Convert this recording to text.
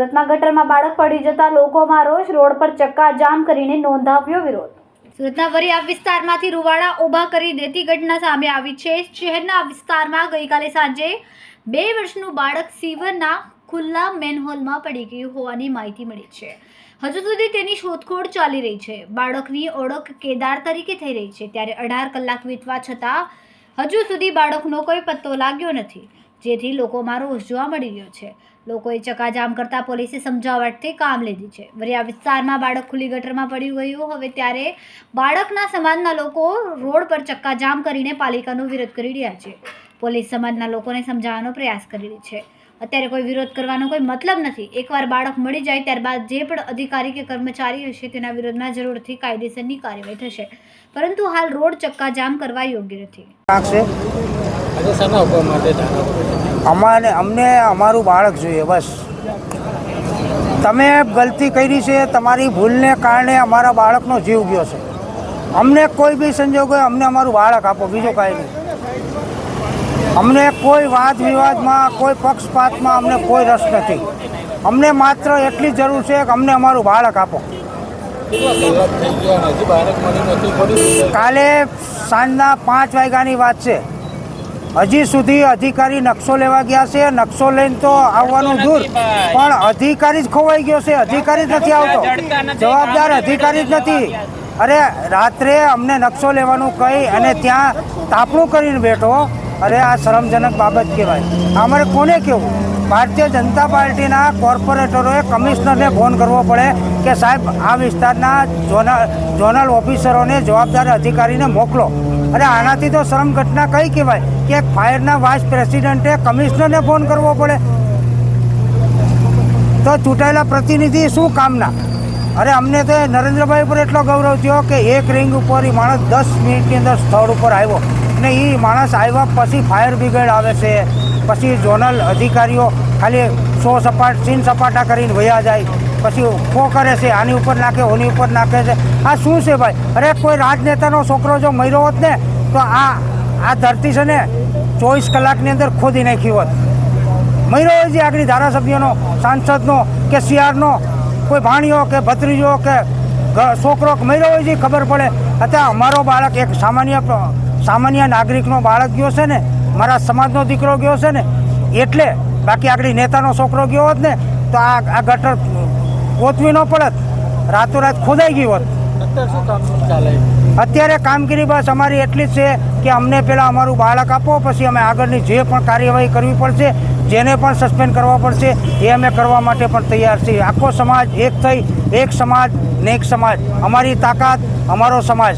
સુરતમાં ગટરમાં બાળક પડી જતા લોકોમાં રોષ, રોડ પર ચક્કા જામ કરીને નોંધાવ્યો વિરોધ. સુરતના વરિયા વિસ્તારમાંથી રૂવાડા ઊભા કરી દેતી ઘટના સામે આવી છે. શહેરના વિસ્તારમાં ગઈકાલે સાંજે બે વર્ષનું બાળક સીવરના ખુલ્લા મેનહોલમાં પડી ગયું હોવાની માહિતી મળી છે. હજુ સુધી તેની શોધખોળ ચાલી રહી છે. બાળકની ઓળખ કેદાર તરીકે થઈ રહી છે. ત્યારે અઢાર કલાક વીતવા છતાં હજુ સુધી બાળકનો કોઈ પત્તો લાગ્યો નથી. જેથી લોકોમાં રોષ જોવા મળી રહ્યો છે. લોકોએ ચકાજામ કરતા પોલીસે સમજાવટથી કામ લીધી છે. વરિયા વિસ્તારમાં બાળક ખુલ્લી ગટરમાં પડી ગયું. હવે ત્યારે બાળકના સમાજના લોકો રોડ પર ચક્કાજામ કરીને પાલિકાનો વિરોધ કરી રહ્યા છે. પોલીસ સમાજના લોકોને સમજાવવાનો પ્રયાસ કરી રહી છે. અત્યારે કોઈ વિરોધ કરવાનો કોઈ મતલબ નથી. એકવાર બાળક મળી જાય ત્યારબાદ જે પણ અધિકારી કે કર્મચારી હશે તેના વિરોધમાં જરૂરથી કાયદેસરની કાર્યવાહી થશે. પરંતુ હાલ રોડ ચક્કાજામ કરવા યોગ્ય નથી. અમારે અમને અમારું બાળક જોઈએ બસ. તમે ગલતી કરી છે તમારી ભૂલને કારણે અમારા બાળકનો જીવ ગયો છે. અમને કોઈ બી સંજોગોએ અમને અમારું બાળક આપો બીજો કાંઈ નહીં. અમને કોઈ વાદ વિવાદમાં કોઈ પક્ષપાતમાં અમને કોઈ રસ નથી. અમને માત્ર એટલી જરૂર છે કે અમને અમારું બાળક આપો. કાલે સાંજના પાંચ વાગ્યાની વાત છે. હજી સુધી અધિકારી નકશો લેવા ગયા છે. નકશો લઈને તો આવવાનું દૂર, પણ અધિકારી જ ખોવાઈ ગયો છે. અધિકારી જ નથી આવતો. જવાબદાર અધિકારી જ નથી. અરે, રાત્રે અમને નકશો લેવાનું કહી અને ત્યાં તાપણું કરીને બેઠો. અરે આ શરમજનક બાબત કહેવાય. અમારે કોને કેવું ભારતીય જનતા પાર્ટીના કોર્પોરેટરોએ કમિશનરને ફોન કરવો પડે કે સાહેબ, આ વિસ્તારના ઝોનલ ઝોનલ ઓફિસરોને જવાબદાર અધિકારીને મોકલો. અરે આનાથી તો શરમ ઘટના કઈ કહેવાય? કે એક ફાયરના વાઇસ પ્રેસિડેન્ટે કમિશનરને ફોન કરવો પડે? તો ચૂંટાયેલા પ્રતિનિધિ શું કામના? અરે અમને તો નરેન્દ્રભાઈ ઉપર એટલો ગૌરવ થયો કે એક રિંગ ઉપર એ માણસ દસ મિનિટની અંદર સ્થળ ઉપર આવ્યો. ને એ માણસ આવ્યા પછી ફાયર બ્રિગેડ આવે છે. પછી ઝોનલ અધિકારીઓ ખાલી સો સપાટ સીન સપાટા કરીને વયા જાય. પછી ખો કરે છે, આની ઉપર નાખે, ઓની ઉપર નાખે છે. આ શું છે ભાઈ? અરે કોઈ રાજનેતાનો છોકરો જો મર્યો હોત ને, તો આ આ ધરતી છે ને ચોવીસ કલાકની અંદર ખોદી નાખી હોત. મર્યો હોય છે આગળ ધારાસભ્યનો, સાંસદનો, કે સીઆરનો કોઈ ભાણિયો કે ભત્રીજો કે છોકરો મહિનો હોય છે ખબર પડે. અત્યારે અમારો બાળક એક સામાન્ય સામાન્ય નાગરિકનો બાળક ગયો છે ને મારા સમાજનો દીકરો ગયો છે ને એટલે બાકી આગળ નેતાનો છોકરો ગયો હોત ને તો આ આ ગટર ગોતવી ન પડત. રાતોરાત ખોદાઈ ગયું હોત. અત્યારે કામગીરી બસ અમારી એટલી જ છે કે અમને પહેલાં અમારું બાળક આપો પછી અમે આગળની જે પણ કાર્યવાહી કરવી પડશે જેને પણ સસ્પેન્ડ કરવા પડશે એ અમે કરવા માટે પણ તૈયાર છીએ. આખો સમાજ એક થઈ એક સમાજ ને એક સમાજ. અમારી તાકાત અમારો સમાજ.